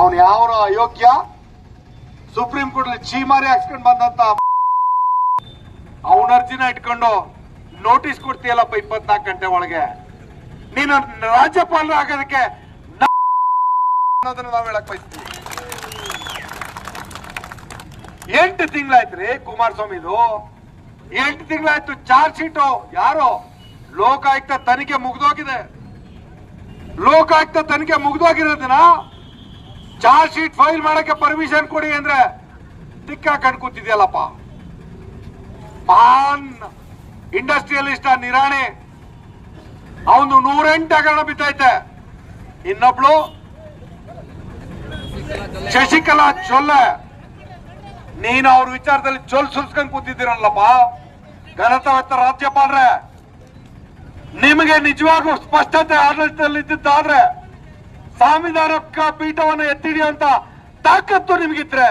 ಅವನು ಯಾವ ಅಯೋಗ್ಯ supreme court ಚೀಮಾರಿ ಹಾಕ್ಸ್ಕೊಂಡ್ ಬಂದಂತ ಅವನ ಅರ್ಜಿನ ಇಟ್ಕೊಂಡು ನೋಟಿಸ್ ಕೊಡ್ತೀಯಲ್ಲಪ್ಪ ಇಪ್ಪತ್ನಾಲ್ಕು ಗಂಟೆ ಒಳಗೆ. ನೀನು ರಾಜ್ಯಪಾಲರ ಆಗೋದಕ್ಕೆ ಅನ್ನೋದನ್ನ ನಾವು ಹೇಳಕ್ ಬಯಸ್ತೀವಿ. ಎಂಟು ತಿಂಗಳಾಯ್ತ್ರಿ ಕುಮಾರಸ್ವಾಮಿದು. ಎಂಟು ತಿಂಗಳಾಯ್ತು ಚಾರ್ಜ್ ಶೀಟು ಯಾರು? ಲೋಕಾಯುಕ್ತ ತನಿಖೆ ಮುಗ್ದೋಗಿದೆ. ಲೋಕಾಯುಕ್ತ ತನಿಖೆ ಮುಗ್ದೋಗಿರೋದನ್ನ ಚಾರ್ಜ್ ಶೀಟ್ ಫೈಲ್ ಮಾಡಕ್ಕೆ ಪರ್ಮಿಷನ್ ಕೊಡಿ ಅಂದ್ರೆ ತಿಕ್ಕ ಕೂತಿದ್ಯಲ್ಲಪ್ಪ. ಮಹಾನ್ ಇಂಡಸ್ಟ್ರಿಯಲಿಸ್ಟ್ ನಿರಾಣಿ. ಅವನು ನೂರೆಂಟು ಹಗರಣ ಬಿದ್ದೈತೆ. ಇನ್ನೊಬ್ಳು ಶಶಿಕಲಾ ಚೊಲ್ಲ. ನೀನು ಅವ್ರ ವಿಚಾರದಲ್ಲಿ ಚೊಲ್ ಸುಲ್ಸ್ಕೊಂಡ್ ಕೂತಿದ್ದೀರಲ್ಲಪ್ಪ. ಘನತಾವತ್ತ ರಾಜ್ಯಪಾಲರೇ. ನಿಮಗೆ ನಿಜವಾಗೂ ಸ್ಪಷ್ಟತೆ ಆಡಳಿತದಲ್ಲಿ ಇದ್ದಿದ್ದಾದ್ರೆ ಸಂವಿಧಾನಕ್ಕ ಪೀಠವನ್ನು ಎತ್ತಿಡಿಯುವಂತ ತಾಕತ್ತು ನಿಮಗಿದ್ರೆ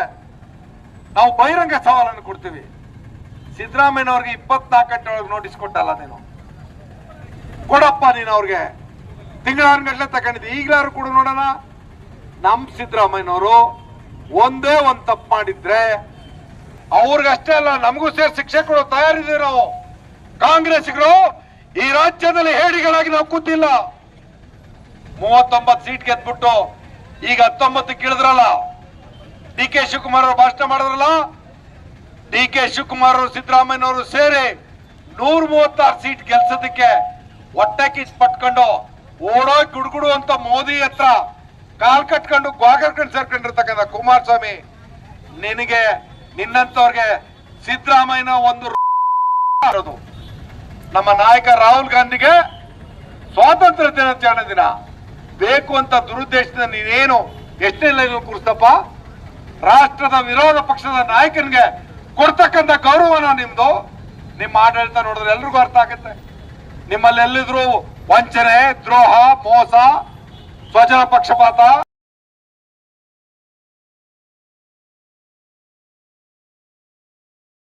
ನಾವು ಬಹಿರಂಗ ಸವಾಲನ್ನು ಕೊಡ್ತೀವಿ. ಸಿದ್ದರಾಮಯ್ಯನವ್ರಿಗೆ ಇಪ್ಪತ್ನಾಲ್ಕು ಗಂಟೆ ಒಳಗೆ ನೋಟಿಸ್ ಕೊಟ್ಟಲ್ಲ ನೀನು. ಕೊಡಪ್ಪ ನೀನು ಅವ್ರಿಗೆ. ಗಂಟೆ ತಗೊಂಡಿದ್ದೆ. ಈಗಲಾರು ಕೂಡ ನೋಡೋಣ. ನಮ್ ಸಿದ್ದರಾಮಯ್ಯನವರು ಒಂದೇ ಒಂದ್ ತಪ್ಪು ಮಾಡಿದ್ರೆ ಅವ್ರಿಗಷ್ಟೇ ಅಲ್ಲ, ನಮಗೂ ಸೇರಿ ಶಿಕ್ಷೆ ಕೊಡೋ ತಯಾರಿದ್ದೀವಿ ನಾವು ಕಾಂಗ್ರೆಸ್ಗಳು ಈ ರಾಜ್ಯದಲ್ಲಿ ಹೇಡಿಗಳಾಗಿ ನಾವು ಕೂತಿಲ್ಲ. ಮೂವತ್ತೊಂಬತ್ತು ಸೀಟ್ ಗೆದ್ಬಿಟ್ಟು ಈಗ ಹತ್ತೊಂಬತ್ತು ಕೇಳಿದ್ರಲ್ಲ ಡಿ ಕೆ ಶಿವಕುಮಾರ್ ಅವರು ಭಾಷಣ ಮಾಡಿದ್ರಲ್ಲ? ಡಿ ಕೆ ಶಿವಕುಮಾರ್ ಅವರು ಸಿದ್ದರಾಮಯ್ಯನವರು ಸೇರಿ ನೂರ ಮೂವತ್ತಾರು ಸೀಟ್ ಗೆಲ್ಸೋದಕ್ಕೆ ಹೊಟ್ಟೆ ಕಿಚ್ ಪಟ್ಕೊಂಡು ಓಡೋಗಿ ಗುಡುಗುಡು ಅಂತ ಮೋದಿ ಹತ್ರ ಕಾಲ್ ಕಟ್ಕೊಂಡು ಗ್ವಾಗರ್ಕೊಂಡು ಸೇರ್ಕೊಂಡಿರ್ತಕ್ಕಂಥ ಕುಮಾರಸ್ವಾಮಿ, ನಿನಗೆ ನಿನ್ನಂತವ್ರಿಗೆ ಸಿದ್ದರಾಮಯ್ಯನ ಒಂದು ನಮ್ಮ ನಾಯಕ ರಾಹುಲ್ ಗಾಂಧಿಗೆ ಸ್ವಾತಂತ್ರ್ಯ ದಿನಾಚರಣೆ ದಿನ. ಬೇಕು ಅಂತ ದುರುದ್ದೇಶದ ನೀನೇನು ಎಷ್ಟೇ ಲೈನ್ ಕೂರಿಸ್ತಪ್ಪ? ರಾಷ್ಟ್ರದ ವಿರೋಧ ಪಕ್ಷದ ನಾಯಕನಿಗೆ ಕೊಡ್ತಕ್ಕಂಥ ಗೌರವನ ನಿಮ್ದು. ನಿಮ್ಮ ಆಡಳಿತ ನೋಡಿದ್ರೆ ಎಲ್ರಿಗೂ ಅರ್ಥ ಆಗುತ್ತೆ. ನಿಮ್ಮಲ್ಲಿ ಎಲ್ಲಿದ್ರು ವಂಚನೆ, ದ್ರೋಹ, ಮೋಸ, ಸ್ವಜನ ಪಕ್ಷಪಾತ